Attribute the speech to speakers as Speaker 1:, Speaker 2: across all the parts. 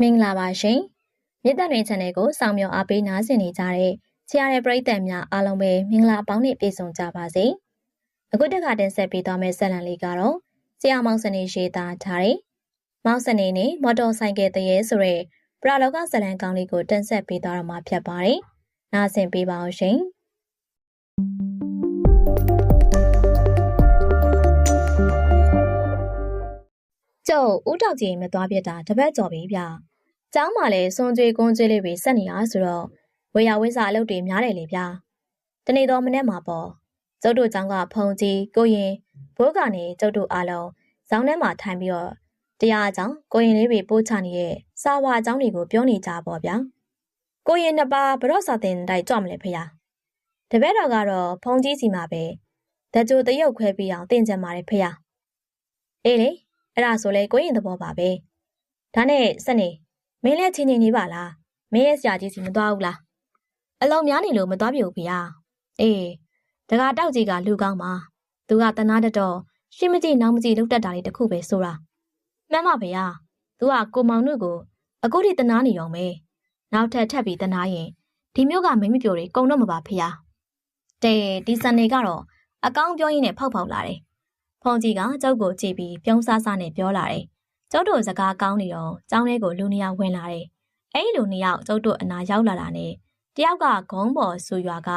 Speaker 1: မင်္ဂလာပါရှင်မြေတံတွေ channel ကိုစောင့်မျှော်အားပေးနားဆင်နေကြတဲ့ဆရာရဲ့ပရိသတ်များအားလုံးပဲမင်္ဂလာပေါင်းနဲ့ပြည့်စုံကြပါစေအခုတစ်ခါတင်ဆက်ပေးသွားမယ့်ဇာတ်လမ်းလေးကတော့ဆရာမောင်စနေရေးသားထားတဲ့မောင်စနေနဲ့မော်တော်ဆိုင်ကယ်တရေဆိုတဲ့ပရာလောကဇာတ်လမ်းကောင်းလေးကိုတင်ဆက်ပေးသွားတော့မှာဖြစ်ပါတယ်နားဆင်ပေးပါအောင်ရှင်ကျုပ်ဦးတောက်ကြီးမသွားပြတာတပတ်ကျော်ပြီဗျ။ ကျောင်းမှာလည်းစွန်ကျွေးကွန်းကျွေးလေးတွေဆက်နေရဆိုတော့ဝေယဝိစာအလုပ်တွေများတယ်လေဗျ။တနေ့တော့မနေ့မှာပေါ့။ကျုပ်တို့ကျောင်းကဖုန်ကြီးကိုရင်ဘိုးကနေကျုပ်တို့အားလုံးဇောင်းထဲမှာထိုင်ပြီးတော့တရားအကြောင်းကိုရင်လေးတွေပို့ချနေတဲ့စာဝါအကြောင်းတွေကိုပြောနေကြပါဗျာ။ကိုရင်နှစ်ပါးဘရော့စာတင်တိုက်ကြွမလဲဖေ။တပည့်တော်ကတော့ဖုန်ကြီးစီမှာပဲတကြိုတရုပ်ခွဲပြီးအောင်တင်ကြပါတယ်ဖေ။အေးလေအဲ့ဒါဆိုလဲကိုရင်သဘောပါပဲဒါနဲ့စနေ မင်းလည်းချင်းချင်းနေပါလားမင်းရဲ့ဆရာကြီးစီမသွားဘူးလားအလုံးများနေလို့မသွားပြဘူးဖေ။အေးတကာတောက်ကြီးကလူကောင်းပါသူကတနာတတော်ရှင်းမကြည့်နောက်မကြည့်လောက်တတ်တာလေးတခုပဲဆိုတာမှန်ပါဖေ။သူကကိုမောင်တို့ကိုအခုထိတနာနေတော့မယ်နောက်ထပ်ထပ်ပြီးတနာရင်ဒီမျိုးကမင်းမပြိုတွေကုံတော့မပါဖေ။တဲ့ဒီစနေကတော့အကောင်းပြောရင်းနဲ့ဖောက်ဖောက်လာတယ်ဖုန်ကြီးကကျောက်ကိုကြည့်ပြီးပြုံးဆဆနဲ့ပြောလာတယ်။ ကျောက်တို့စကားကောင်းနေတော့ကျောင်းထဲကိုလူနှစ်ယောက်ဝင်လာတယ်။အဲဒီလူနှစ်ယောက်ကျောက်တို့အနာရောက်လာတာနဲ့တယောက်ကဂုံးပေါ်ဆူရွာက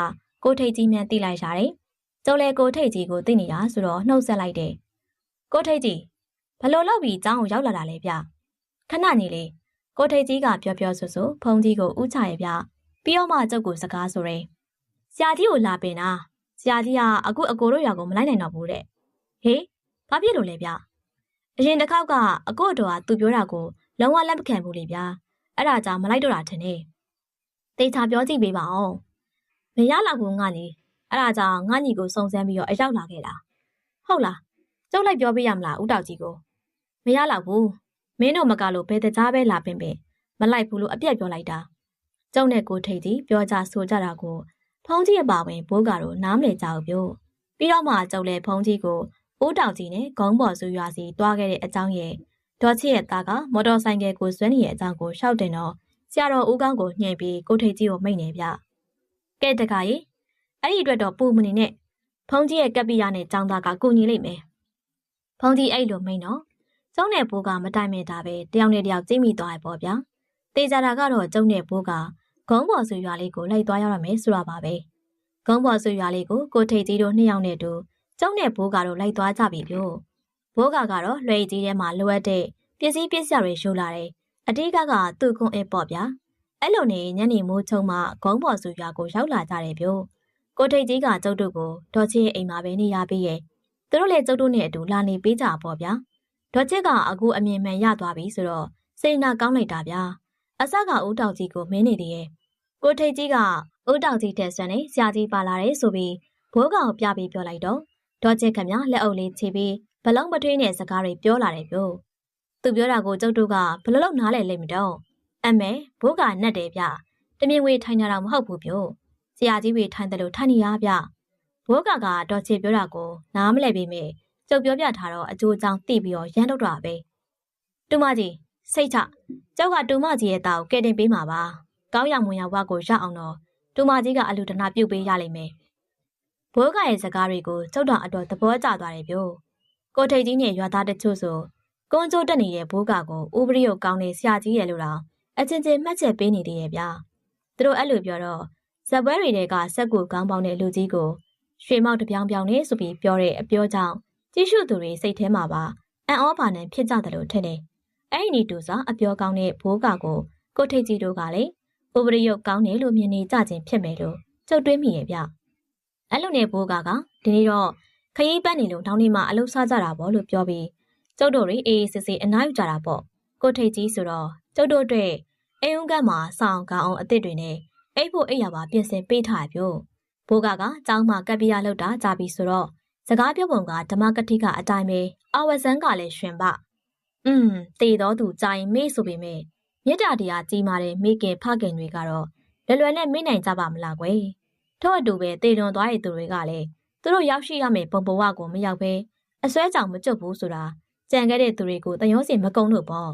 Speaker 1: ကိုထိတ်ကြီးမြန်တိလိုက်ရတယ်။ကျော်လေကိုထိတ်ကြီးကိုသိနေတာဆိုတော့နှုတ်ဆက်လိုက်တယ်။ကိုထိတ်ကြီးဘလို့လောက်ပြီးကျောင်းကိုရောက်လာတာလဲဗျ။ခဏနေလေကိုထိတ်ကြီးကပြောပြောဆိုဆိုဖုန်ကြီးကိုဥချရဲ့ဗျ။ပြီးတော့မှကျောက်ကိုစကားဆိုတယ်။ဆရာကြီးကိုလာပင်တာ။ဆရာကြီးကအခုအကိုတို့ရွာကိုမလိုက်နိုင်တော့ဘူးတဲ့ဟေးဘာဖြစ်လို့လဲဗျ အရင်တစ်ခေါက်ကအကို့တော်ကသူပြောတာကိုလုံးဝလက်မခံဘူးလေဗျာအဲ့ဒါကြောင့်မလိုက်တော့တာထင်နေတေချာပြောကြည့်ပေးပါအောင်မရလောက်ဘူးငါညီအဲ့ဒါကြောင့်ငါညီကိုစုံစမ်းပြီးတော့အရောက်လာခဲ့တာဟုတ်လားကျုပ်လိုက်ပြောပေးရမလားဦးတောက်ကြီးကိုမရလောက်ဘူးမင်းတို့မကလို့ဘယ်တကြားပဲလာပင်ပင်မလိုက်ဘူးလို့အပြက်ပြောလိုက်တာကျုံနဲ့ကိုထိတ်ကြီးပြောကြဆိုကြတာကိုဖုံးကြီးအပါဝင်ဘိုးကတော့နားမလည်ကြဘူးပြောပြီးတော့မှကျုံလည်းဖုံးကြီးကို အိုးတောင်ကြီးနဲ့ဂုံးပေါ်စုရွာစီတွားခဲ့တဲ့အကြောင်းရဲ့ဒေါ်ချစ်ရဲ့သားကမော်တော်ဆိုင်ကယ်ကိုဆွဲနေတဲ့အကြောင်းကိုရှောက်တင်တော့ဆရာတော်ဦးကောင်းကိုညှိပြီးကိုထိတ်ကြီးကိုမိတ်နေဗျကဲတခါကြီးအဲ့ဒီအတွက်တော့ပူမနေနဲ့ဖုံးကြီးရဲ့ကပ်ပိယနဲ့ចောင်းသားကကိုညီလိမ့်မယ်ဖုံးကြီးအဲ့လိုမိတ်တော့ကျုံနဲ့ဘိုးကမတိုင်မဲ့တာပဲတယောက်နဲ့တယောက်ကြိတ်မိသွားရပေါ့ဗျာတေကြတာကတော့ကျုံနဲ့ဘိုးကဂုံးပေါ်ဆွေရွာလေးကိုလိုက်သွားရရမယ်ဆိုတာပါပဲဂုံးပေါ်ဆွေရွာလေးကိုကိုထိတ်ကြီးတို့နှစ်ယောက်နဲ့တူ ကျုံနဲ့ဘိုးကတော့လိုက်သွားကြပြီပြောဘိုးကကတော့လွှဲကြီးထဲမှာလိုအပ်တဲ့ပစ္စည်းပစ္စည်းတွေရှိုးလာတယ်အတိကကသူ့ခွန်အပေါ့ဗျာအဲ့လိုနေညနေမိုးချုံမှဂုံးပေါ်စုရွာကိုရောက်လာကြတယ်ပြောကိုထိတ်ကြီးကကျုပ်တို့ကိုဒေါ်ချစ်ရဲ့အိမ်မှာပဲနေရပြီးရဲ့သူတို့လည်းကျုပ်တို့နဲ့အတူလာနေပေးကြပေါ့ဗျာဒေါ်ချစ်ကအခုအမြင်မှန်ရသွားပြီဆိုတော့စိတ်နာကောင်းလိုက်တာဗျာအစကဦးတောင်ကြီးကိုမင်းနေသေးရဲ့ကိုထိတ်ကြီးကဦးတောင်ကြီးတက်ဆွမ်းနေဆရာကြီးပါလာတယ်ဆိုပြီးဘိုးကောင်ပြပြီးပြောလိုက်တော့ ဒေါ်ချစ်ခမလက်အုပ်လေးချပြီးဘလုံးပထွေးနဲ့စကားတွေပြောလာတယ်ပြောသူပြောတာကိုကျုပ်တို့ကဘလို့လို့နားလဲလိမ့်မတော့အမေဘိုးကနှက်တယ်ဗျတမြင်ဝေးထိုင်နေတာမဟုတ်ဘူးပြောဆရာကြီးဝေးထိုင်တယ်လို့ထိုင်နေရဗျဘိုးကကဒေါ်ချစ်ပြောတာကိုနားမလဲပေမဲ့ကျုပ်ပြောပြထားတော့အကျိုးကြောင့်သိပြီးတော့ရမ်းတော့တာပဲတူမကြီးစိတ်ချကျောက်ကတူမကြီးရဲ့တာကိုကဲတင်ပေးမှာပါကောင်းရမွန်ရဝကိုရအောင်တော့တူမကြီးကအလူဒနာပြုတ်ပေးရလိမ့်မယ် ဘိုးကရဲ့စကားတွေကိုကျုပ်တော်အတော်သဘောကျသွားတယ်ပြောကိုထိတ်ကြီးနဲ့ရွာသားတချို့ဆိုကွန်ကျိုးတက်နေတဲ့ဘိုးကကိုဥပရိယုတ်ကောင်းနေဆရာကြီးရဲ့လို့တော့အချင်းချင်းမှတ်ချက်ပေးနေသေးရဲ့ဗျာသူတို့အဲ့လိုပြောတော့ဇက်ပွဲတွေကစက်ကူကောင်းပေါင်းတဲ့လူကြီးကိုရွှေမောက်တပြောင်ပြောင်နေဆိုပြီးပြောတဲ့အပြောကြောင့်ကြီးစုသူတွေစိတ်ထဲမှာပါအံ့ဩပါနဲ့ဖြစ်ကြတယ်လို့ထင်တယ်အဲ့ဒီနီတူစာအပြောကောင်းတဲ့ဘိုးကကိုကိုထိတ်ကြီးတို့ကလည်းဥပရိယုတ်ကောင်းတယ်လို့မြင်နေကြခြင်းဖြစ်မယ်လို့ကြုတ်တွေးမိရဲ့ဗျ အဲ့လိုနဲ့ဘိုးကကဒီနေ့တော့ခရီးပတ်နေလို့တောင်းနေမှအလုပ်စားကြတာပေါ့လို့ပြောပြီးကျုပ်တို့တွေအေးအေးဆေးဆေးအနားယူကြတာပေါ့ကိုထိတ်ကြီးဆိုတော့ကျုပ်တို့အတွက်အိမ်ဦးကမှာစောင်းကောင်းအောင်အစ်စ်တွေနဲ့အိတ်ဖို့အိတ်ရပါပြင်ဆင်ပေးထားပြို့ဘိုးကကကျောင်းမှာကပ်ပြရလောက်တာကြာပြီဆိုတော့စကားပြောပုံကဓမ္မကတိကအတိုင်းပဲအဝဇန်ကလည်းရှင်ပอืมတေတော်သူကြာရင်မေ့ဆိုပေမဲ့မေတ္တာတရားကြီးမာတဲ့မိခင်ဖခင်တွေကတော့လွယ်လွယ်နဲ့မေ့နိုင်ကြပါမလားကွယ် ထို့အတူပဲတေတွန်သွားတဲ့သူတွေကလည်းသူတို့ရောက်ရှိရမယ့်ပုံဘဝကိုမရောက်ဘဲအစွဲကြောင်မကြွဘူးဆိုတာကြံခဲ့တဲ့သူတွေကိုတယောစင်မကုံလို့ပေါ့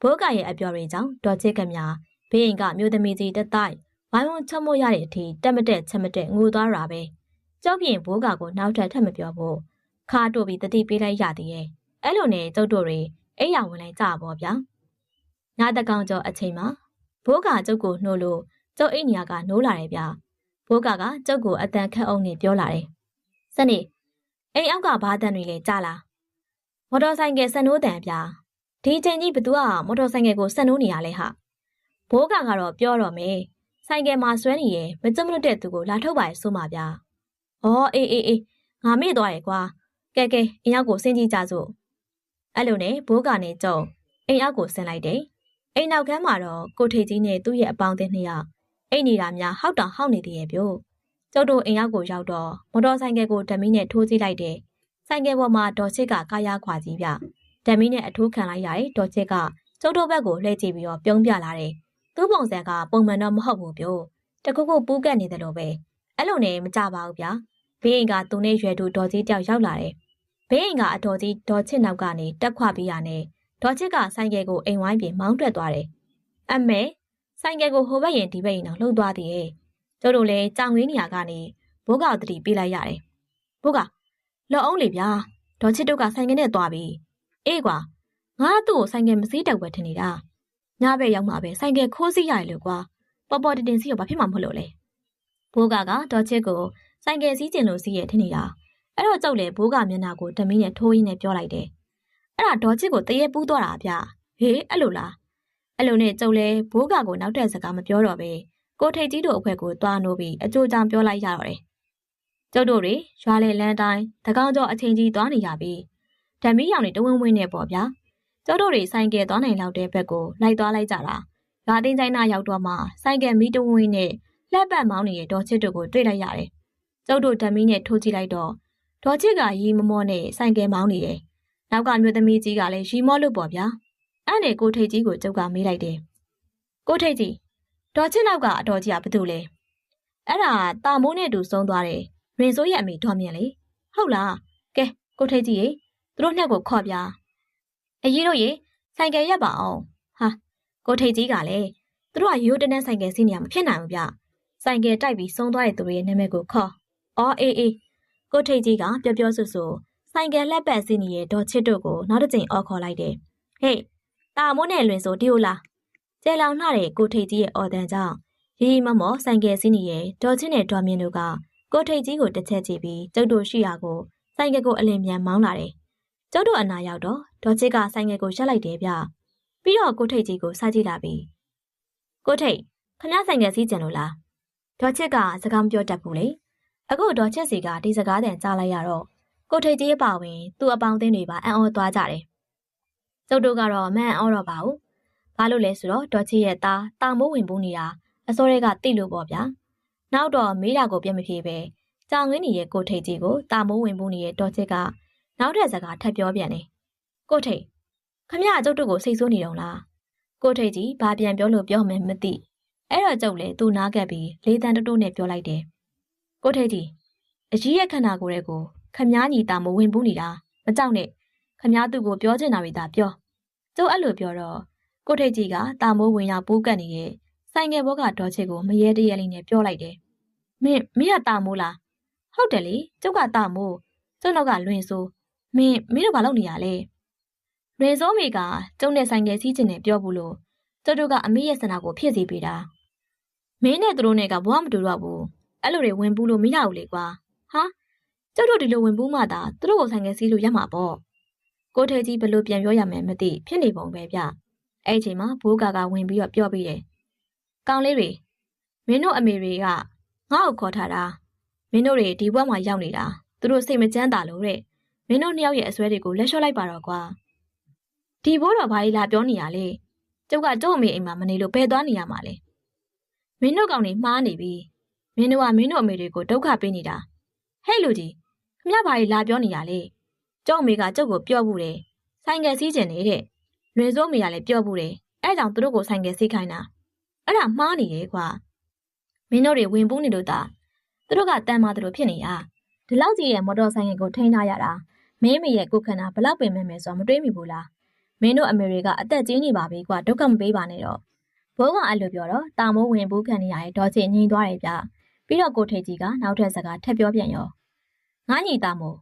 Speaker 1: ဘိုးကရဲ့အပြော်တွေကြောင့်ဒေါ်ချစ်ကမြဘေးအိမ်ကမြို့သမီးကြီးတက်တိုက်ဝိုင်းဝန်းချမို့ရတဲ့အထိတက်မတက်ချက်မတက်ငိုသွားတာပဲကြောက်ပြင်ဘိုးကကိုနောက်ထပ်ထပ်မပြောဖို့ခါတို့ပြီးတတိပေးလိုက်ရသေးရဲ့အဲ့လိုနဲ့ကျုပ်တို့တွေအိယာဝင်လိုက်ကြပါဗျာညတကောင်ကျော်အချိန်မှာဘိုးကကျုပ်ကိုနှိုးလို့ကျုပ်အိညာကနိုးလာတယ်ဗျာ ဘိုးကကကျုပ်ကိုအတန်ခတ်အောင်နဲ့ပြောလာတယ်စနေအိမ်အောက်ကဘားတန်တွေလဲကြားလားမော်တော်ဆိုင်ကယ်ဆက်နိုးတန်ဗျာဒီချိန်ကြီးဘသူကမော်တော်ဆိုင်ကယ်ကိုဆက်နိုးနေရလဲဟာဘိုးကကတော့ပြောတော့မယ်ဆိုင်ကယ်မှာဆွဲနေရင်မကြမလို့တဲ့သူကိုလာထုတ်ပါရဲ့ဆိုမှာဗျာ။အော်အေးအေးအေးငါမေ့သွားရဲ့ကွာ။ကဲကဲအိမ်ရောက်ကိုဆင်းကြည့်ကြစို့။အဲ့လိုနဲ့ဘိုးကနေကြုံအိမ်ရောက်ကိုဆင်းလိုက်တယ်။အိမ်နောက်ကမ်းမှာတော့ကိုထေကြီးနဲ့သူ့ရဲ့အပေါင်းအသင်းနှစ်ယောက် အိမ်နေတာများဟောက်တောင်ဟောက်နေသေးရဲ့ပြို့။ကျုပ်တို့အိမ်ရောက်ကိုရောက်တော့မော်တော်ဆိုင်ကယ်ကိုဓမီနဲ့ထိုးကြည့်လိုက်တယ်။ဆိုင်ကယ်ပေါ်မှာဒေါ်ချစ်ကကားရခွာကြီးဗျ။ဓမီနဲ့အထိုးခံလိုက်ရတဲ့ဒေါ်ချစ်ကကျုပ်တို့ဘက်ကိုလှည့်ကြည့်ပြီးတော့ပြုံးပြလာတယ်။သူ့ပုံစံကပုံမှန်တော့မဟုတ်ဘူးပြို့။တခုခုပူးကတ်နေတယ်လို့ပဲ။အဲ့လိုနဲ့မကြပါဘူးဗျာ။ဘေးအိမ်ကသူနဲ့ရွယ်သူဒေါ်ကြီးတယောက်ရောက်လာတယ်။ဘေးအိမ်ကအတော်ကြီးဒေါ်ချစ်နောက်ကနေတက်ခွပြီးရနဲ့ဒေါ်ချစ်ကဆိုင်ကယ်ကိုအိမ်ဝိုင်းပြင်မောင်းထွက်သွားတယ်။အမေ ဆိုင်ကယ်ကိုဟိုဘက်ရင်ဒီဘက်ရင်တော့လှုပ်သွားသေးရဲ့။ကျတို့လည်းကြောင်ရင်းနေရာကနေဘိုးကောက်တတိပေးလိုက်ရတယ်။ဘိုးကလော်အောင်လေဗျာ။ဒေါ်ချစ်တို့ကဆိုင်ကယ်နဲ့သွားပြီ။အေးကွာငါသူ့ကိုဆိုင်ကယ်မစည်းတက်ဝက်ထင်နေတာ။ညဘက်ရောက်မှပဲဆိုင်ကယ်ခိုးစီးရတယ်လို့ကွာ။ပေါ်ပေါ်တင်တင်စီးရောဘာဖြစ်မှမဟုတ်လို့လဲ။ဘိုးကကဒေါ်ချစ်ကိုဆိုင်ကယ်စီးကျင်လို့စီးရထင်နေတာ။အဲ့တော့ကြောက်လေဘိုးကမျက်နှာကိုဓမင်းနဲ့ထိုးရင်းနဲ့ပြောလိုက်တယ်။အဲ့ဒါဒေါ်ချစ်ကိုတရေပူးသွားတာဗျ။ဟေးအဲ့လိုလား။ အဲ့လိုနဲ့ကြောက်လေဘိုးကကိုနောက်တဲ့စကားမပြောတော့ပဲကိုထိတ်ကြီးတို့အခွက်ကိုတွားနိုးပြီးအကျိုးကြောင့်ပြောလိုက်ရတော့တယ်။ကျုပ်တို့တွေရွာလေလန်းတိုင်းတကောင်းကျော်အချိန်ကြီးသွားနေရပြီ။ဓမီရောင်တွေတဝင်းဝင်းနဲ့ပေါ့ဗျာ။ကျုပ်တို့တွေဆိုင်ကယ်သွားနိုင်လောက်တဲ့ဘက်ကိုလိုက်သွားလိုက်ကြတာ။ရွာသိန်းတိုင်းနာရောက်တော့မှဆိုင်ကယ်မီးတဝင်းဝင်းနဲ့လှက်ပတ်မောင်းနေတဲ့ဒေါ်ချစ်တို့ကိုတွေ့လိုက်ရတယ်။ကျုပ်တို့ဓမီနဲ့ထိုးကြည့်လိုက်တော့ဒေါ်ချစ်ကရီမမောနဲ့ဆိုင်ကယ်မောင်းနေတယ်။နောက်ကမြို့သမီးကြီးကလည်းရီမောလို့ပေါ့ဗျာ။ အဲ့နဲ့ကိုထိတ်ကြီးကိုကျုပ်ကမေးလိုက်တယ်။ကိုထိတ်ကြီးဒေါ်ချစ်နောက်ကအတော်ကြီးကဘာတူလဲ။အဲ့ဒါတာမိုးနဲ့တူဆုံးသွားတယ်။ရင်စိုးရဲ့အမေဒေါ်မြင်လေ။ဟုတ်လား။ကဲကိုထိတ်ကြီးရေသူတို့နှစ်ကိုခေါ်ပြ။အရေးတို့ရေဆိုင်ကယ်ရက်ပါအောင်။ဟာကိုထိတ်ကြီးကလည်းသူတို့ကရိုးတန်းတန်းဆိုင်ကယ်စီးနေရမဖြစ်နိုင်ဘူးဗျ။ဆိုင်ကယ်တိုက်ပြီးဆုံးသွားတဲ့သူတွေရဲ့နာမည်ကိုခေါ်။အော်အေးအေးကိုထိတ်ကြီးကပျော်ပျော်ဆူဆူဆိုင်ကယ်လက်ပတ်စီးနေတဲ့ဒေါ်ချစ်တို့ကိုနောက်တစ်ကြိမ်အော်ခေါ်လိုက်တယ်။ဟေး တာမိုးနဲ့လွင်ဆိုတီယိုလာ။ကျဲလောင်လှတဲ့ကိုထိတ်ကြီးရဲ့အော်တန်ကြောင့်ရီရီမမောဆိုင်ကယ်စီးနေတဲ့ဒေါ်ချစ်နဲ့ဒေါ်မြင့်တို့ကကိုထိတ်ကြီးကိုတစ်ချက်ကြည့်ပြီးကျုပ်တို့ရှိရာကိုဆိုင်ကယ်ကိုအလင်မြန်မောင်းလာတယ်။ကျုပ်တို့အနာရောက်တော့ဒေါ်ချစ်ကဆိုင်ကယ်ကိုရပ်လိုက်တယ်ဗျ။ပြီးတော့ကိုထိတ်ကြီးကိုစားကြည့်လာပြီးကိုထိတ်ခဏဆိုင်ကယ်စီးကြံလို့လား။ဒေါ်ချစ်ကစကားမပြောတတ်ဘူးလေ။အခုဒေါ်ချစ်စီကဒီစကားတန်ကြားလိုက်ရတော့ကိုထိတ်ကြီးအပါဝင်သူ့အပေါင်းအသင်းတွေပါအံ့ဩသွားကြတယ်။ ကျုပ်တို့ကတော့မအံ့ဩတော့ပါဘူး။ဘာလို့လဲဆိုတော့ဒေါ်ချစ်ရဲ့သားတာမိုးဝင်ပူးနေတာအစောတွေကတိလို့ပေါ့ဗျာ။နောက်တော့မေးတာကိုပြတ်မဖြေပဲကြောင်ငင်းနေတဲ့ကိုထိတ်ကြီးကိုတာမိုးဝင်ပူးနေတဲ့ဒေါ်ချစ်ကနောက်တဲ့စကားထပ်ပြောပြန်တယ်။ကိုထိတ်ခမရကျုပ်တို့ကိုစိတ်ဆိုးနေတော့လား။ကိုထိတ်ကြီးဘာပြန်ပြောလို့ပြောမှမသိ။အဲ့တော့ကျုပ်လည်းသူ့နားကပ်ပြီးလေးတန်းတူတူနဲ့ပြောလိုက်တယ်။ကိုထိတ်ကြီးအကြီးရဲ့ခန္ဓာကိုယ်ရဲ့ကိုခမားညီတာမဝင်ဘူးနေတာမကြောက်နဲ့ ခမားသူ့ကိုပြောချင်တာတွေသာပြောကျုပ်အဲ့လိုပြောတော့ကိုထိတ်ကြီးကတာမိုးဝင်ရောက်ပူးကတ်နေတဲ့ဆိုင်ငယ်ဘောကဒေါ်ချစ်ကိုမရဲတရဲလေးနဲ့ပြောလိုက်တယ်မင်းမင်းကတာမိုးလားဟုတ်တယ်လေကျုပ်ကတာမိုးကျုပ်နောက်ကလွင်ဆိုးမင်းမင်းတို့ဘာလုပ်နေရလဲလွင်စိုးမေကကျုံနဲ့ဆိုင်ငယ်စီးချင်တယ်ပြောဘူးလို့ကျုပ်တို့ကအမေရဲ့ဆန္ဒကိုဖြစ်စီပေးတာမင်းနဲ့သူတို့နဲ့ကဘဝမတူတော့ဘူးအဲ့လိုတွေဝင်ဘူးလို့မရဘူးလေကွာဟာကျုပ်တို့ဒီလိုဝင်ဘူးမှသာသူတို့ကိုဆိုင်ငယ်စီးလို့ရမှာပေါ့ ကိုထဲကြီးဘယ်လိုပြန်ပြောရမယ်မသိဖြစ်နေပုံပဲဗျအဲ့အချိန်မှာဘိုးကာကဝင်ပြီးတော့ပြောပြီးတယ်ကောင်းလေးတွေမင်းတို့အမေတွေကငါ့ကိုခေါ်ထားတာမင်းတို့တွေဒီဘက်မှာရောက်နေတာသူတို့စိတ်မချမ်းသာလို့တဲ့မင်းတို့နှစ်ယောက်ရဲ့အစွဲတွေကိုလက်လျှော့လိုက်ပါတော့ကွာဒီဘိုးတော်ဘာကြီးလာပြောနေရလဲကျုပ်ကကျုပ်အမေအိမ်မှာမနေလို့ဘယ်သွားနေရမှာလဲမင်းတို့ကောင်တွေမှားနေပြီမင်းတို့ကမင်းတို့အမေတွေကိုဒုက္ခပေးနေတာဟဲ့လူကြီးခမဘာကြီးလာပြောနေရလဲ ကျုပ်အမေကကျုပ်ကိုပြောဘူးတယ်ဆိုင်ကယ်စီးကျင်နေတဲ့လွင်စိုးအမေကလည်းပြောဘူးတယ်အဲကြောင့်သူတို့ကိုဆိုင်ကယ်စီးခိုင်းတာအဲ့ဒါမှားနေတယ်ကွာမင်းတို့တွေဝင်ပူးနေလို့သာသူတို့ကတန်မာသူတို့ဖြစ်နေတာဒီလောက်ကြီးရဲ့မော်တော်ဆိုင်ကယ်ကိုထိန်းထားရတာမင်းမေရဲ့ကိုခန္ဓာဘလောက်ပင်မဲ့မယ်ဆိုတော့မတွေးမိဘူးလားမင်းတို့အမေရိကအသက်ကြီးနေပါပြီကွာဒုက္ခမပေးပါနဲ့တော့ဘိုးကအဲ့လိုပြောတော့တာမိုးဝင်ဘူးခံနေရတဲ့ဒေါ်ချင်ငြိမ်သွားတယ်ဗျပြီးတော့ကိုထိတ်ကြီးကနောက်ထပ်စကားထပ်ပြောပြန်ရောငါညီတာမို့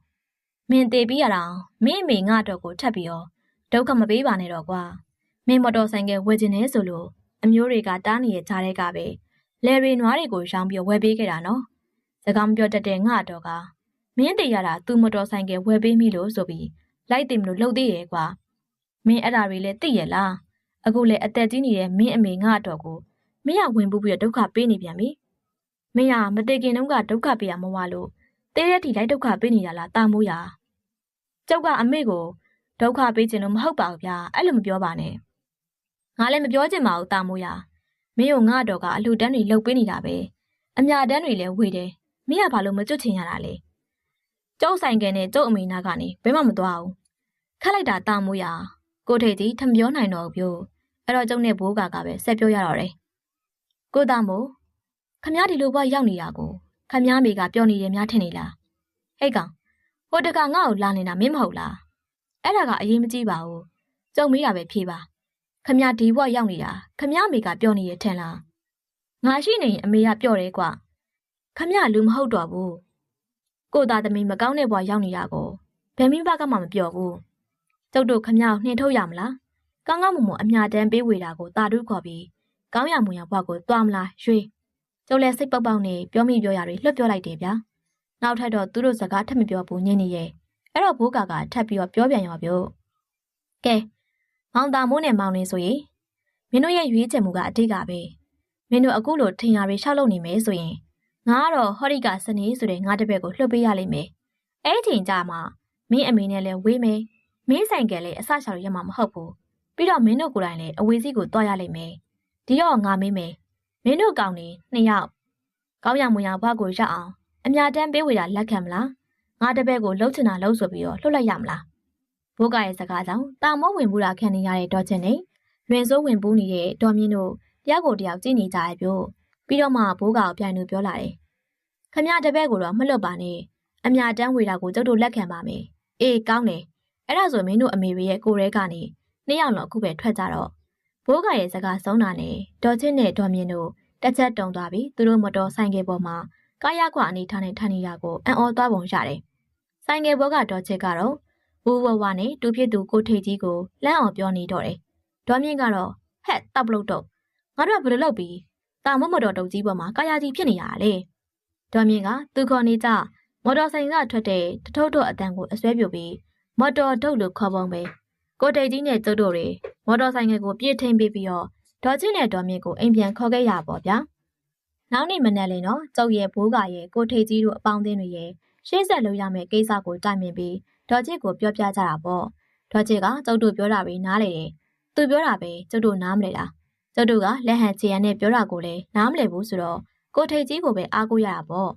Speaker 1: မင်းတေပြီးရတာမင်းအမေငါတော့ကိုထပ်ပြီးရောဒုက္ခမပေးပါနဲ့တော့ကွာမင်းမော်တော်ဆိုင်ကဝယ်ခြင်းနေဆိုလို့အမျိုးတွေကတားနေတဲ့ကြားတဲ့ကပဲလယ်ရီနွားတွေကိုရောင်းပြီးဝယ်ပေးခဲ့တာနော်စကားမပြောတတ်တဲ့ငါတော့ကမင်းတေရတာသူ့မော်တော်ဆိုင်ကဝယ်ပေးမိလို့ဆိုပြီးလိုက်တင်မလို့လှုပ်သေးရဲ့ကွာမင်းအဲ့ဒါတွေလည်းသိရလားအခုလေအသက်ကြီးနေတဲ့မင်းအမေငါတော့ကိုမင်းရဝင်ပူပြီးဒုက္ခပေးနေပြန်ပြီမင်းရမတည်ခင်တုန်းကဒုက္ခပေးရမဝလို့တေးရက်တီလိုက်ဒုက္ခပေးနေတာလားတာမိုးရ ကျောက်ကအမေကိုဒုက္ခပေးခြင်းလို့မဟုတ်ပါဘူးဗျာအဲ့လိုမပြောပါနဲ့ငါလည်းမပြောချင်ပါဘူးတာမိုးရမင်းတို့ငါတော့ကအလှတန်းတွေလှုပ်ပေးနေတာပဲအမြတန်းတွေလည်းဝေတယ်မင်းကဘာလို့မကြွချင်ရတာလဲကျောက်ဆိုင်ကနဲ့ကျောက်အမေနာကနေဘယ်မှမသွားဘူးခက်လိုက်တာတာမိုးရကိုထိတ်ကြီးထမပြောနိုင်တော့ဘူးအဲ့တော့ကျုံနဲ့ဘိုးကကပဲဆက်ပြောရတော့တယ်ကိုသားမို့ခမားဒီလိုဘွားရောက်နေတာကိုခမားမိကပြောနေတယ်များထင်နေလားဟဲ့ကောင် ဟိုတကငါ့ကိုလာနေတာမင်းမဟုတ်လားအဲ့ဒါကအရေးမကြီးပါဘူးကျုံမေးတာပဲဖြေပါခမားဒီဘွားရောက်နေတာခမားမိကပြောနေရထင်လားငါရှိနေရင်အမေကပြောတယ်ကွခမားလူမဟုတ်တော့ဘူးကိုသားသမီးမကောင်းတဲ့ဘွားရောက်နေတာကိုဘယ်မိဘကမှမပြောဘူးကျုပ်တို့ခမားကိုနှင်ထုတ်ရမလားကောင်းကောင်းမွန်မွန်အမြတမ်းပေးဝေတာကိုတာတုခေါ်ပြီးကောင်းရမွန်ရဘွားကိုတွားမလားရွှေကျုပ်လည်းစိတ်ပေါက်ပေါက်နဲ့ပြောမိပြောရတွေလွှတ်ပြောလိုက်တယ်ဗျာ နောက်ထပ်တော့သူတို့စကားထပ်မပြောဘူးညင်းနေရဲ့အဲ့တော့ဘိုးကာကထပ်ပြီးတော့ပြောပြန်ရောပြောကဲမောင်တာမိုးနဲ့မောင်နေဆိုရင်မင်းတို့ရဲ့ရွေးချယ်မှုကအတိတ်ကပဲမင်းတို့အခုလိုထင်ရတွေရှောက်လုပ်နေမယ်ဆိုရင်ငါကတော့ဟော်ရီကစနေဆိုတဲ့ငါတပည့်ကိုလွှတ်ပေးရလိမ့်မယ်အဲ့ချိန်ကြမှာမင်းအမေနဲ့လည်းဝေးမယ်မင်းဆိုင်ကလည်းအဆရှာလို့ရမှာမဟုတ်ဘူးပြီးတော့မင်းတို့ကိုယ်တိုင်လည်းအဝေးစီးကိုတွားရလိမ့်မယ်ဒီတော့ငါမေးမယ်မင်းတို့ကောင်နေနှစ်ယောက်ကောင်းရမွန်ရဘွားကိုရအောင် အမြတမ်းပေးဝေတာလက်ခံမလားငါတပည့်ကိုလှုပ်ချင်တာလှုပ်ဆိုပြီးတော့လှုပ်လိုက်ရမလားဘိုးကရဲ့စကားကြောင့်တာမောဝင်မှုတာခံနေရတဲ့ဒေါ်ချင်းနဲ့လွင်စိုးဝင်ပူးနေတဲ့ဒေါ်မြင့်တို့တယောက်ကိုတယောက်ကြည့်နေကြရဲ့ပြို့ပြီးတော့မှဘိုးကောင်ပြန်လို့ပြောလာတယ်ခမရတပည့်ကိုတော့မလွတ်ပါနဲ့အမြတမ်းဝေတာကိုကျုပ်တို့လက်ခံပါမယ်အေးကောင်းတယ်အဲ့ဒါဆိုမင်းတို့အမေရဲ့ကိုရဲကနေနှစ်ယောက်တော့အခုပဲထွက်ကြတော့ဘိုးကရဲ့စကားဆုံးတာနဲ့ဒေါ်ချင်းနဲ့ဒေါ်မြင့်တို့တစ်ချက်တုံသွားပြီးသူတို့မတော်ဆိုင်ကယ်ပေါ်မှာ ကားရခွအနေထားနဲ့ထိုင်နေတာကိုအံ့ဩသွားပုံရတယ်။ဆိုင်ကယ်ဘောကဒေါ်ချစ်ကတော့ဝူဝဝနဲ့တူဖြစ်သူကိုထိတ်ကြီးကိုလမ်းအောင်ပြောနေတော့တယ်။ဒေါ်မြင့်ကတော့ဟက်တပ်ပလို့တော့ငါတို့ကဘယ်လိုလုပ်ပြီးတာမမတော်တုံကြီးပေါ်မှာကာယကြီးဖြစ်နေရတာလေ။ဒေါ်မြင့်ကသူခေါ်နေကြမော်တော်ဆိုင်ကထွက်တဲ့တထုပ်တော့အတန်ကိုအစွဲပြုတ်ပြီးမော်တော်ဒုတ်လို့ခေါ်ပုံပဲ။ကိုတိတ်ကြီးနဲ့ကျုပ်တို့တွေမော်တော်ဆိုင်ကကိုပြည့်ထိန်ပေးပြီးတော့ဒေါ်ချင်းနဲ့ဒေါ်မြင့်ကိုအိမ်ပြန်ခေါ်ခဲ့ရပါဗျာ။ နောက်နေ့မနက်လင်းတော့ကျုပ်ရဲ့ဘိုးကရဲ့ကိုထိတ်ကြီးတို့အပေါင်းအသင်းတွေရဲ့ရှေ့ဆက်လုပ်ရမယ့်ကိစ္စကိုတိုင်ပင်ပြီးဒေါ်ချစ်ကိုပြောပြကြတာပေါ့ဒေါ်ချစ်ကကျုပ်တို့ပြောတာပဲနားလေတယ်သူပြောတာပဲကျုပ်တို့နားမလဲလားကျုပ်တို့ကလက်ဟန်ချေရန်နဲ့ပြောတာကိုလည်းနားမလဲဘူးဆိုတော့ကိုထိတ်ကြီးကိုပဲအားကိုးရတာပေါ့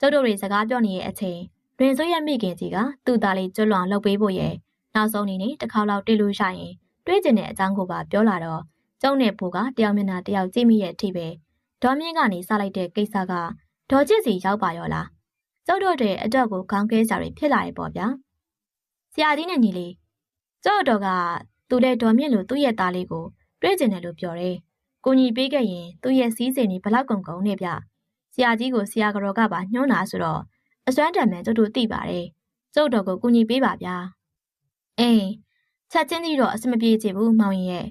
Speaker 1: ကျုပ်တို့တွေစကားပြောနေတဲ့အချိန်တွင်စိုးရမိခင်ကြီးကသူ့သားလေးကျွလွန်လုပ်ပေးဖို့ရဲ့နောက်ဆုံးနေနဲ့တစ်ခါလောက်တွေ့လို့ရရင်တွေးကျင်တဲ့အကြောင်းကိုပါပြောလာတော့ကျုံနဲ့ဘူကတယောက်မျက်နှာတယောက်ကြည့်မိရဲ့အထိပဲ ဒေါ်မြင့်ကနေစလိုက်တဲ့ကိစ္စကဒေါ်ချစ်စီရောက်ပါရောလားကျုပ်တို့တဲ့အတွက်ကိုခေါင်းခဲကြတွေဖြစ်လာတယ်ပေါ့ဗျာဆရာကြီးနဲ့ညီလေးကျုပ်တို့ကသူတဲ့ဒေါ်မြင့်လိုသူ့ရဲ့သားလေးကိုတွေးကျင်တယ်လို့ပြောတယ်ကိုညီပေးခဲ့ရင်သူ့ရဲ့စီးစိမ်ကြီးဘလောက်ကုန်ကုန်နဲ့ဗျဆရာကြီးကိုဆရာကတော်ကပါညှိုးတာဆိုတော့အစွမ်းတံမဲ့ကျုပ်တို့သိပါတယ်ကျုပ်တော်ကိုကူညီပေးပါဗျာအေးချက်ချင်းကြီးတော့အစမပြေချေဘူးမောင်ရင်ရဲ့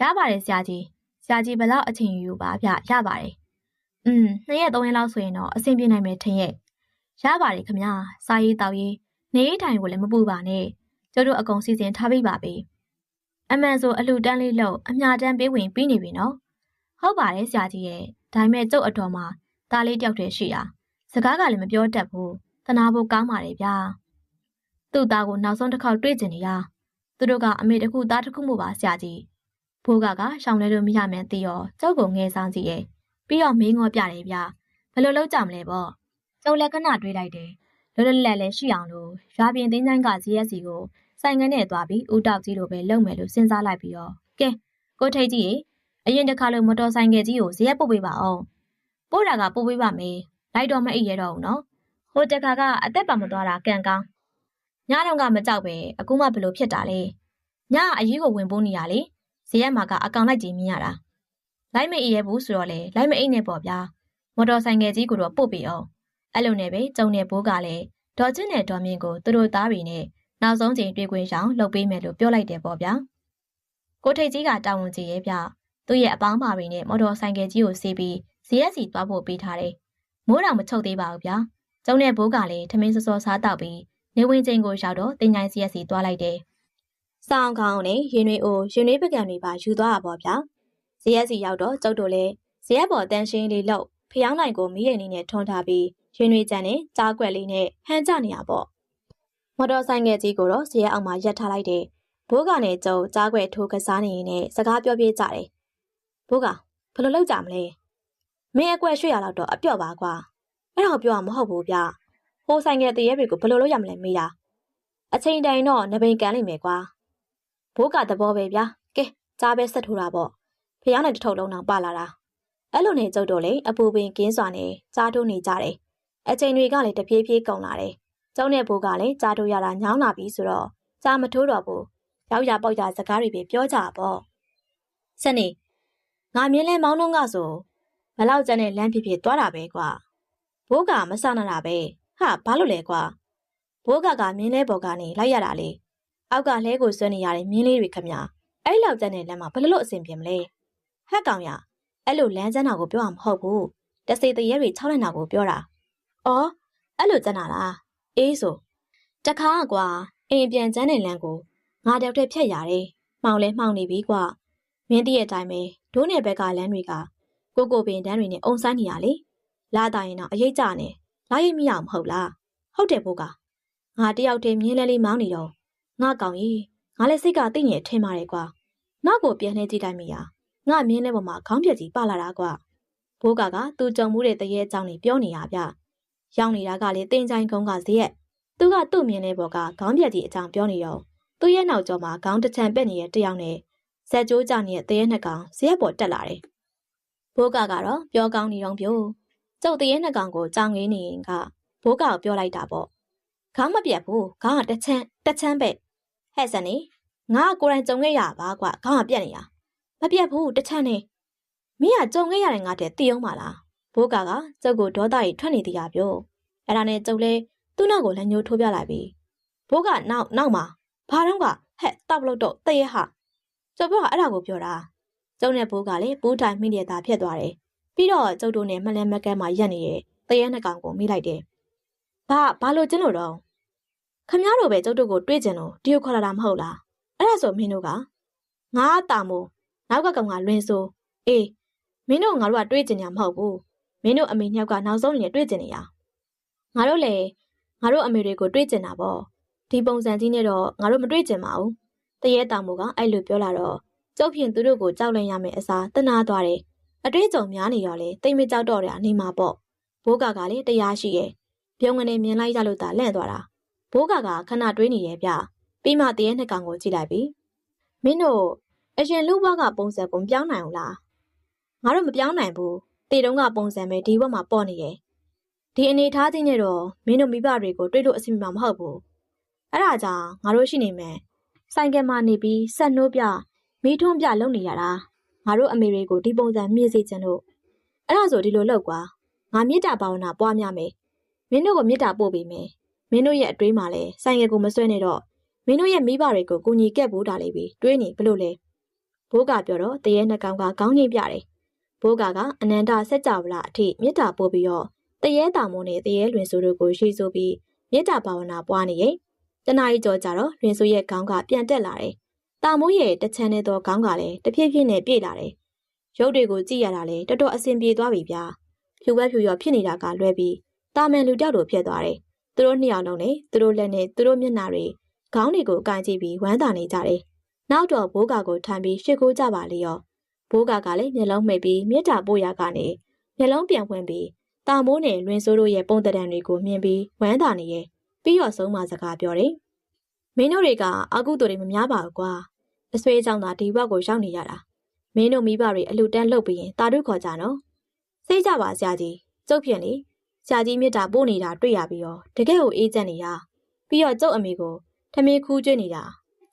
Speaker 1: ရပါတယ်ဆရာကြီး ဆရာကြီးဘလောက်အချိန်ယူပါဗျရပါတယ်อืมနှစ်ရက်သုံးရက်လောက်ဆိုရင်တော့အဆင်ပြေနိုင်မယ်ထင်ရဲ့ရပါတယ်ခမညာစာရေးတောက်ရေးနေရေးထိုင်ကိုလည်းမပူပါနဲ့ကျတို့အကုန်စီစဉ်ထားပြီးပါပြီအမှန်ဆိုအလှတန်းလေးလို့အမြတန်းပေးဝင်ပြီးနေပြီနော်ဟုတ်ပါတယ်ဆရာကြီးရဲ့ဒါပေမဲ့ကျုပ်အတော်မှာဒါလေးတယောက်တည်းရှိတာစကားကလည်းမပြောတတ်ဘူးတနာဖို့ကောင်းပါတယ်ဗျာသူ့သားကိုနောက်ဆုံးတစ်ခေါက်တွေ့ကျင်နေရသူတို့ကအမေတစ်ခုသားတစ်ခုမို့ပါဆရာကြီး ဘိုးကကရှောင်းလဲလို့မရမှန်းသိရောကျုပ်ကိုငဲဆောင်ကြည့်ရဲ့ပြီးတော့မင်းငေါ်ပြတယ်ဗျာဘယ်လိုလုပ်ကြမလဲပေါ့ကျုပ်လည်းခဏတွေးလိုက်တယ်လွတ်လွတ်လပ်လပ်ရှိအောင်လို့ရွာပြင်တင်းချိုင်းက GSC ကိုဆိုင်ငန်းနဲ့သွားပြီးဦးတောက်ကြီးလိုပဲလုပ်မယ်လို့စဉ်းစားလိုက်ပြီးတော့ကဲကိုထိတ်ကြီးရေအရင်တစ်ခါလို့မော်တော်ဆိုင်ကယ်ကြီးကိုဇရက်ပုတ်ပေးပါအောင်ပို့တာကပို့ပေးပါမယ်လိုက်တော့မအိပ်ရတော့ဘူးနော်ဟိုတခါကအသက်ပါမသွားတာကံကောင်းညတော့ကမကြောက်ပဲအခုမှဘလို့ဖြစ်တာလဲညအရေးကိုဝင်ပိုးနေရလေဇ ရက်မှာကအကောင်လိုက်ကြီးမြင်ရတာလိုက်မအေးရဘူးဆိုတော့လေလိုက်မအိတ်နဲ့ပေါ့ဗျာမော်တော်ဆိုင်ကယ်ကြီးကိုတော့ပို့ပေးအောင်အဲ့လိုနဲ့ပဲကျုံတဲ့ဘိုးကလည်းဒေါ်ချင်းနဲ့ဒေါ်မြင့်ကိုသူတို့သားတွေနဲ့နောက်ဆုံးချိန်တွေ့ခွင့်ဆောင်လုပ်ပေးမယ်လို့ပြောလိုက်တယ်ပေါ့ဗျာကိုထိတ်ကြီးကတာဝန်ကြီးရဲ့ဗျသူ့ရဲ့အပေါင်းပါတွေနဲ့မော်တော်ဆိုင်ကယ်ကြီးကိုစီးပြီးဇရက်စီသွားဖို့ပေးထားတယ်မိုးတော်မချုပ်သေးပါဘူးဗျာကျုံတဲ့ဘိုးကလည်းထမင်းစောစောစားတော့ပြီးနေဝင်ချိန်ကိုရောက်တော့တင်ញိုင်းဇရက်စီသွားလိုက်တယ် စောင်းခေါင်းနဲ့ရင်တွေအိုရင်တွေပကံတွေပါယူသွားတာပေါ့ဗျာဇရက်စီရောက်တော့ကျုပ်တို့လည်းဇရက်ပေါ်တန်းရှင်းလေးလောက်ဖျောင်းနိုင်ကိုမိရင်လေးနဲ့ထွန်းထားပြီးရင်တွေကြံနဲ့ကြားကွက်လေးနဲ့ဟန်ကြနေရပေါ့မော်တော်ဆိုင်ငယ်ကြီးကိုတော့ဇရက်အောင်မှာရက်ထားလိုက်တယ်ဘိုးကနဲ့ကျုံကြားကွက်ထိုးကစားနေရင်နဲ့စကားပြောပြကြတယ်ဘိုးကဘယ်လိုလုပ်ကြမလဲမင်းအကွက်ရွှေ့ရတော့တော့အပြော့ပါကွာအဲ့တော့ပြောရမဟုတ်ဘူးဗျဟိုဆိုင်ငယ်တရေတွေကိုဘယ်လိုလုပ်ရမလဲမေးတာအချိန်တိုင်တော့နဘိန်ကန်လိမ့်မယ်ကွာ ဘိုးကသဘောပဲဗျာကဲကြားပဲဆက်ထိုးတာပေါ့ဖျောင်းနဲ့တထုပ်လုံးတော့ပါလာတာအဲ့လိုနဲ့ကျုပ်တို့လည်းအပူပင်ကင်းစွာနဲ့ကြားထိုးနေကြတယ်အချိန်တွေကလည်းတပြေးပြေးကုန်လာတယ်ကျုံတဲ့ဘိုးကလည်းကြားထိုးရတာညောင်းလာပြီဆိုတော့ကြားမထိုးတော့ဘူးရောက်ရပေါက်ရစကားတွေပဲပြောကြပါပေါ့ဆက်နေငါမြင်းလဲမောင်းလုံးကဆိုဘလောက်ကျန်တဲ့လမ်းဖြစ်ဖြစ်သွားတာပဲကွာဘိုးကမဆနာတာပဲဟာဘာလို့လဲကွာဘိုးကကမြင်းလဲပေါ်ကနေလိုက်ရတာလေ အောက်ကလဲကိုဆွဲနေရတဲ့မြင်းလေးတွေခမအဲ့လောက်ကျန်တဲ့လမ်းမှာဘယ်လိုလုပ်အဆင်ပြေမလဲဟက်ကောင်ရအဲ့လိုလမ်းကျန်းတာကိုပြောတာမဟုတ်ဘူးတစေတရေတွေ၆လက်နာကိုပြောတာအော်အဲ့လိုကျန်းတာလားအေးဆိုတခါကွာအိမ်ပြန်ကျန်းတဲ့လမ်းကိုငါတယောက်တည်းဖြတ်ရတယ်မှောင်လဲမှောင်နေပြီကွာမင်းတည့်ရဲ့အတိုင်းပဲဒိုးနယ်ဘက်ကလမ်းတွေကကိုကိုပင်တန်းတွေနဲ့အုံဆိုင်နေရလေလာတာရင်တော့အရေးကြနေလာရိပ်မရအောင်မဟုတ်လားဟုတ်တယ်ဘိုးကငါတယောက်တည်းမြင်းလဲလေးမောင်းနေတော့ ငါကောင်ကြီးငါလည်းစိတ်ကသိညင်ထင်ပါတယ်ကွာနောက်ကိုပြန်လှည့်ကြည့်လိုက်မိရငါမြင်းလဲပေါ်မှာခေါင်းပြက်ကြီးပလာတာကွာဘိုးကကသူကြုံမှုတဲ့တရေအကြောင်းတွေပြောနေရဗျရောက်နေတာကလေတင်ချိုင်းကုန်းကဇရက်သူကသူ့မြင်းလဲပေါ်ကခေါင်းပြက်ကြီးအကြောင်းပြောနေတော့သူ့ရဲ့နောက်ကျောမှာခေါင်းတစ်ချံပက်နေတဲ့တယောက်နဲ့ဇက်ကျိုးကြနေတဲ့တရေနှစ်ကောင်ဇရက်ပေါ်တက်လာတယ်ဘိုးကကတော့ပြောကောင်းနေတော့ပြို့ကျုပ်တရေနှစ်ကောင်ကိုကြောင်ငင်းနေရင်ကဘိုးကကိုပြောလိုက်တာပေါ့ခေါင်းမပြက်ဘူးခေါင်းကတစ်ချမ်းတစ်ချမ်းပဲ ဟဲ့စနေငါကိုယ်တိုင်ကြုံခဲ့ရပါကွာခေါင်းကပြက်နေတာမပြက်ဘူးတစ်ချမ်းနေမင်းကကြုံခဲ့ရတဲ့ငါတဲ့တီးအောင်ပါလားဘိုးကကကျုပ်ကိုဒေါသကြီးထွက်နေသေးရပြောအဲ့ဒါနဲ့ကျုပ်လဲသူ့နောက်ကိုလက်ညှိုးထိုးပြလိုက်ပြီဘိုးကနောက်နောက်မှာဘာတော့ကဟဲ့တောက်လို့တော့တရေဟာကျုပ်ပြောတာအဲ့ဒါကိုပြောတာကျုံနဲ့ဘိုးကလည်းပူးတိုင်မိနေတဲ့သားဖြစ်သွားတယ်ပြီးတော့ကျုပ်တို့နဲ့မလဲမကဲမှာရက်နေတဲ့တရေနှစ်ကောင်ကိုမိလိုက်တယ်ဘာဘာလို့ကျင်းလို့တော့ ခမည်းတော်ပဲကျုပ်တို့ကိုတွေးကျင်လို့တရုတ်ခေါ်လာတာမဟုတ်လားအဲ့ဒါဆိုမင်းတို့ကငါတာမို့နောက်ကကောင်ကလွင်ဆိုးအေးမင်းတို့ငါတို့ကတွေးကျင်ညာမဟုတ်ဘူးမင်းတို့အမေညောက်ကနောက်ဆုံးနေတွေးကျင်နေရငါတို့လည်းငါတို့အမေတွေကိုတွေးကျင်တာပေါ့ဒီပုံစံကြီးနဲ့တော့ငါတို့မတွေးကျင်ပါဘူးတရေတောင်မို့ကအဲ့လိုပြောလာတော့ကျုပ်ဖြင့်သူတို့ကိုကြောက်လန့်ရမယ်အစားတနာသွားတယ်အတွေ့အကြုံများနေရောလေတိတ်မကြောက်တော့တဲ့အနေမှာပေါ့ဘိုးကကလည်းတရားရှိရဲ့ပြုံးကနေမြင်လိုက်ရလို့သာလန့်သွားတာ ဘိုးကကခဏတွေးနေရဲ့ဗျပြီးမှတရေနှစ်ကောင်ကိုကြည့်လိုက်ပြီမင်းတို့အရင်လူဘွားကပုံစံပုံပြောင်းနိုင်အောင်လားငါတို့မပြောင်းနိုင်ဘူးတေတုံးကပုံစံပဲဒီဘက်မှာပေါ့နေရဲ့ဒီအနေထားချင်းနဲ့တော့မင်းတို့မိဘတွေကိုတွေးလို့အဆင်ပြေမှာမဟုတ်ဘူးအဲ့ဒါကြောင့်ငါတို့ရှိနေမယ်ဆိုင်ကယ်မှာနေပြီးဆက်နှိုးပြမီးထွန်းပြလုပ်နေရတာငါတို့အမေတွေကိုဒီပုံစံမြင်စေချင်လို့အဲ့ဒါဆိုဒီလိုလုပ်ကွာငါမေတ္တာဘာဝနာပွားများမယ်မင်းတို့ကိုမေတ္တာပို့ပေးမယ် မင်းတို့ရဲ့အတွေးမှာလဲဆိုင်ကယ်ကိုမဆွဲနဲ့တော့မင်းတို့ရဲ့မိဘတွေကိုကူညီကက်ဖို့တာလေးပြီးတွေးနေဘလို့လဲဘိုးကပြောတော့တရေနှကောင်ကခေါင်းငိမ့်ပြတယ်ဘိုးကကအနန္တစက်ကြဝဠာအထိမေတ္တာပို့ပြီးတော့တရေတာမုံနဲ့တရေလွင်စုတို့ကိုရှိဆိုပြီးမေတ္တာဘာဝနာပွားနေရင်တနားရီကျော်ကြတော့လွင်စုရဲ့ခေါင်းကပြန်တက်လာတယ်တာမိုးရဲ့တချမ်းနဲ့တော့ခေါင်းကလည်းတဖြည်းဖြည်းနဲ့ပြေးလာတယ်ရုပ်တွေကိုကြည့်ရတာလည်းတော်တော်အဆင်ပြေသွားပြီဗျာဖြူဝက်ဖြူရောဖြစ်နေတာကလွဲပြီးတာမန်လူတောက်လိုဖြစ်သွားတယ် သူတို့နှစ်ယောက်လုံးနဲ့သူတို့လက်နဲ့သူတို့မျက်နှာတွေခေါင်းတွေကိုအကင်ကြည့်ပြီးဝမ်းသာနေကြတယ်နောက်တော့ဘိုးကကိုထမ်းပြီးရှစ်ခိုးကြပါလေရောဘိုးကကလည်းမျက်လုံးမှိတ်ပြီးမြစ်တာပို့ရကနေမျက်လုံးပြန်ဖွင့်ပြီးတာမိုးနဲ့လွင်စိုးတို့ရဲ့ပုံတံတန်တွေကိုမြင်ပြီးဝမ်းသာနေရဲ့ပြီးတော့ဆုံးမစကားပြောတယ်မင်းတို့တွေကအာကုသူတွေမများပါဘူးကွာအဆွေးကြောင့်သာဒီဘက်ကိုရောက်နေရတာမင်းတို့မိဘတွေအလူတန်းလှုပ်ပြီးရင်တာတုခေါ်ကြနော်စိတ်ကြပါဆရာကြီးကျုပ်ဖြစ်လေ ဆရာကြီးမြစ်တာပို့နေတာတွေ့ရပြီးတော့တကယ်ကိုအေးကျက်နေတာပြီးတော့ကျုပ်အမေကိုထမင်းခူးကျွေးနေတာ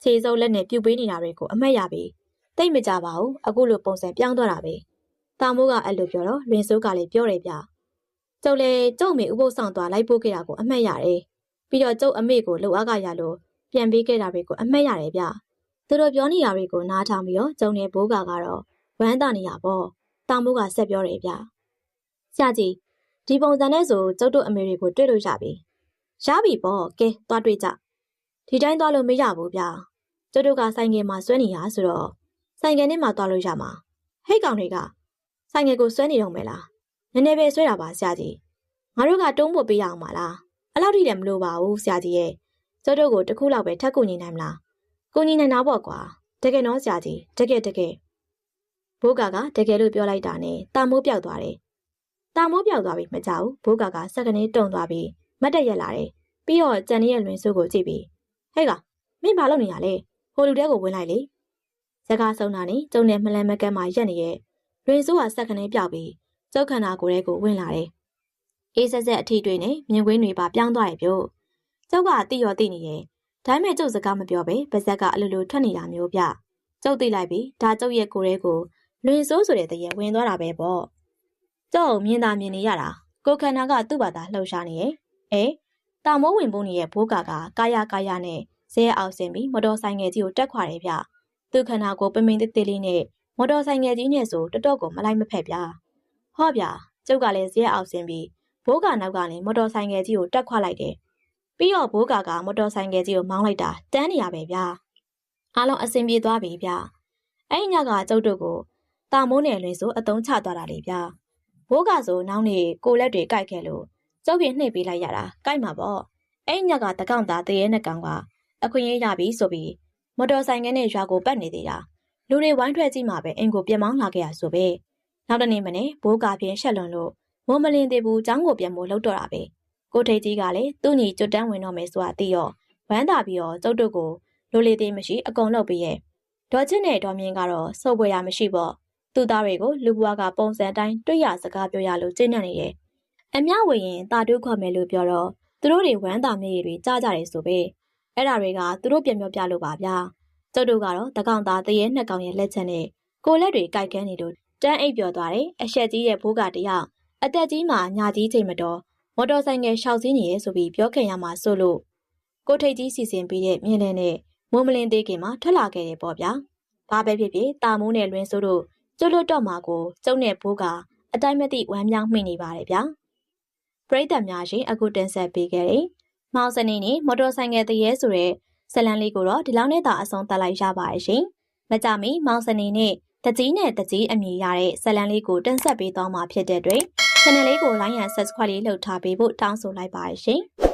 Speaker 1: ခြေစုပ်လက်နဲ့ပြုတ်ပေးနေတာတွေကိုအမှတ်ရပြီတိတ်မကြပါဘူးအခုလိုပုံစံပြောင်းသွားတာပဲတာမိုးကအဲ့လိုပြောတော့လွင်စိုးကလည်းပြောတယ်ဗျကျုပ်လည်းကျုပ်အမေဥပုပ်ဆောင်သွားလိုက်ပို့ခဲ့တာကိုအမှတ်ရတယ်ပြီးတော့ကျုပ်အမေကိုလှုပ်အားကရလို့ပြန်ပေးခဲ့တာတွေကိုအမှတ်ရတယ်ဗျသူတို့ပြောနေတာတွေကိုနားထောင်ပြီးတော့ကျုံနဲ့ဘိုးကကတော့ဝမ်းသာနေရပေါ့တာမိုးကဆက်ပြောတယ်ဗျဆရာကြီး ဒီပုံစံနဲ့ဆိုကျုပ်တို့အမေတွေကိုတွေ့လို့ရပြီရပြီပေါ့ကဲသွားတွေ့ကြဒီတိုင်းသွားလို့မရဘူးဗျကျုပ်တို့ကဆိုင်ငယ်မှာဆွဲနေရဆိုတော့ဆိုင်ငယ်နဲ့မှသွားလို့ရမှာဟိတ်ကောင်တွေကဆိုင်ငယ်ကိုဆွဲနေတော့မယ်လားနည်းနည်းပဲဆွဲတာပါဆရာကြီးငါတို့ကတုံးဖို့ပေးရအောင်ပါလားအဲ့လောက်ထိလည်းမလိုပါဘူးဆရာကြီးရဲ့ကျုပ်တို့ကိုတစ်ခုလောက်ပဲထပ်ကူညီနိုင်မလားကူညီနိုင်တာပေါ့ကွာတကယ်နော်ဆရာကြီးတကယ်တကယ်ဘိုးကကတကယ်လို့ပြောလိုက်တာနဲ့တာမိုးပြောက်သွားတယ် တာမိုးပြောက်သွားပြီမကြောက်ဘူးဘိုးကကစက်ကနေတုံသွားပြီးမတ်တက်ရက်လာတယ်ပြီးတော့ကြံနေရဲ့လွင်စုကိုကြည့်ပြီးဟဲ့ကမင်းဘာလုပ်နေရလဲဟိုလူတဲကိုဝင်လိုက်လေစကားဆုံးတာနဲ့ကျုံနဲ့မလန်မကန်းမှရက်နေရဲ့လွင်စုကစက်ကနေပြောက်ပြီးကျုပ်ခန္ဓာကိုယ်ထဲကိုဝင်လာတယ်အေးဆက်ဆက်အထီတွေနဲ့မြင်ကွင်းတွေပါပြောင်းသွားတယ်ပြောကျုပ်ကတိရောတိနေရဲ့ဒါပေမဲ့ကျုပ်စကားမပြောပဲပါဇက်ကအလိုလိုထွက်နေတာမျိုးပြကျုပ်သိလိုက်ပြီးဒါကျုပ်ရဲ့ကိုယ်ထဲကိုလွင်စိုးဆိုတဲ့တရေဝင်သွားတာပဲပေါ့ ကျုပ်မြင်သာမြင်နေရတာကိုခန္ဓာကသူ့ဘာသာလှုပ်ရှားနေရဲ့အဲတာမိုးဝင်ပုံးရဲ့ဘိုးကာကကာယကာယနဲ့ဇဲအောင်ဆင်ပြီးမော်တော်ဆိုင်ငယ်ကြီးကိုတက်ခွာတယ်ဗျသူခန္ဓာကိုပမိန်သေးသေးလေးနဲ့မော်တော်ဆိုင်ငယ်ကြီးနဲ့ဆိုတတော့ကိုမလိုက်မဖက်ဗျဟောဗျကျုပ်ကလည်းဇဲအောင်ဆင်ပြီးဘိုးကာနောက်ကနေမော်တော်ဆိုင်ငယ်ကြီးကိုတက်ခွာလိုက်တယ်ပြီးတော့ဘိုးကာကမော်တော်ဆိုင်ငယ်ကြီးကိုမောင်းလိုက်တာတန်းနေရပဲဗျအားလုံးအဆင်ပြေသွားပြီဗျအဲ့ညကကျုပ်တို့ကိုတာမိုးနယ်လွင်ဆိုအတုံးချသွားတာလေဗျ ဘိုးကဆိုနောက်နေကိုလက်တွေကြိုက်ခဲ့လို့ကျုပ်ပြနှိပ်ပေးလိုက်ရတာကြိုက်မှာပေါ့အဲ့ညကတကောင်သားတရေနဲ့ကောင်ကအခွင့်အရေးရပြီဆိုပြီးမော်တော်ဆိုင်ကနဲ့ရွာကိုပတ်နေသေးတာလူတွေဝိုင်းထွက်ကြည့်မှပဲအင်ကိုပြန်မောင်းလာခဲ့ရဆိုပဲနောက်တနေ့မနေ့ဘိုးကပြင်းရှက်လွန်လို့မုံမလင်းသေးဘူးចောင်းကိုပြန်မို့လှုပ်တော့တာပဲကိုထိတ်ကြီးကလည်းသူ့ညီကျွတ်တန်းဝင်တော့မယ်ဆိုတာသိရောဝမ်းသာပြီးတော့ကျုပ်တို့ကိုလိုလေသေးမရှိအကုန်လုပ်ပြီးရဲ့ဒေါ်ချစ်နဲ့ဒေါ်မြင့်ကတော့စုပ်ပွေရမရှိပေါ့ သူ့သားတွေကိုလူဘွားကပုံစံတိုင်းတွေ့ရစကားပြောရလို့ကျင့်နေနေတယ်အမျှဝေရင်တာတူးခေါ်မယ်လို့ပြောတော့သူတို့တွေဝမ်းသာမြေတွေကြားကြတယ်ဆိုပဲအဲ့ဒါတွေကသူတို့ပြန်ပြောပြလို့ပါဗျာကျုပ်တို့ကတော့တကောင်သားတရေနှစ်ကောင်ရဲ့လက်ချက်နဲ့ကိုလက်တွေကြိုက်ကန်းနေလို့တန်းအိပ်ပျော်သွားတယ်အရှက်ကြီးရဲ့ဘိုးကတယောက်အသက်ကြီးမှညာကြီးချိန်မတော်မော်တော်ဆိုင်ငယ်ရှောက်စင်းနေရဲဆိုပြီးပြောခင်ရမှာဆိုလို့ကိုထိတ်ကြီးစီစဉ်ပြီးတဲ့မြင်းလဲနဲ့မိုးမလင်းသေးခင်မှာထွက်လာခဲ့တယ်ပေါ့ဗျာဘာပဲဖြစ်ဖြစ်တာမိုးနဲ့လွင်ဆိုးတို့ ကျွတ်လွတ်တော့မှာကိုကျုံနဲ့ဘိုးကအတိုင်းမသိဝမ်းမြောင်းမိနေပါတယ်ဗျာပရိသတ်များရှင်အခုတင်ဆက်ပေးခဲ့တယ်။မောင်စနေနေ့မော်တော်ဆိုင်ငယ်တရေဆိုတဲ့ဇလန်လေးကိုတော့ဒီလောက်နဲ့သာအဆုံးသတ်လိုက်ရပါတယ်ရှင်။မကြမီမောင်စနေနေ့တကြီးနဲ့တကြီးအမည်ရတဲ့ဇလန်လေးကိုတင်ဆက်ပေးသွားမှာဖြစ်တဲ့အတွက် channel လေးကို like and subscribe လေးလုပ်ထားပေးဖို့တောင်းဆိုလိုက်ပါတယ်ရှင်။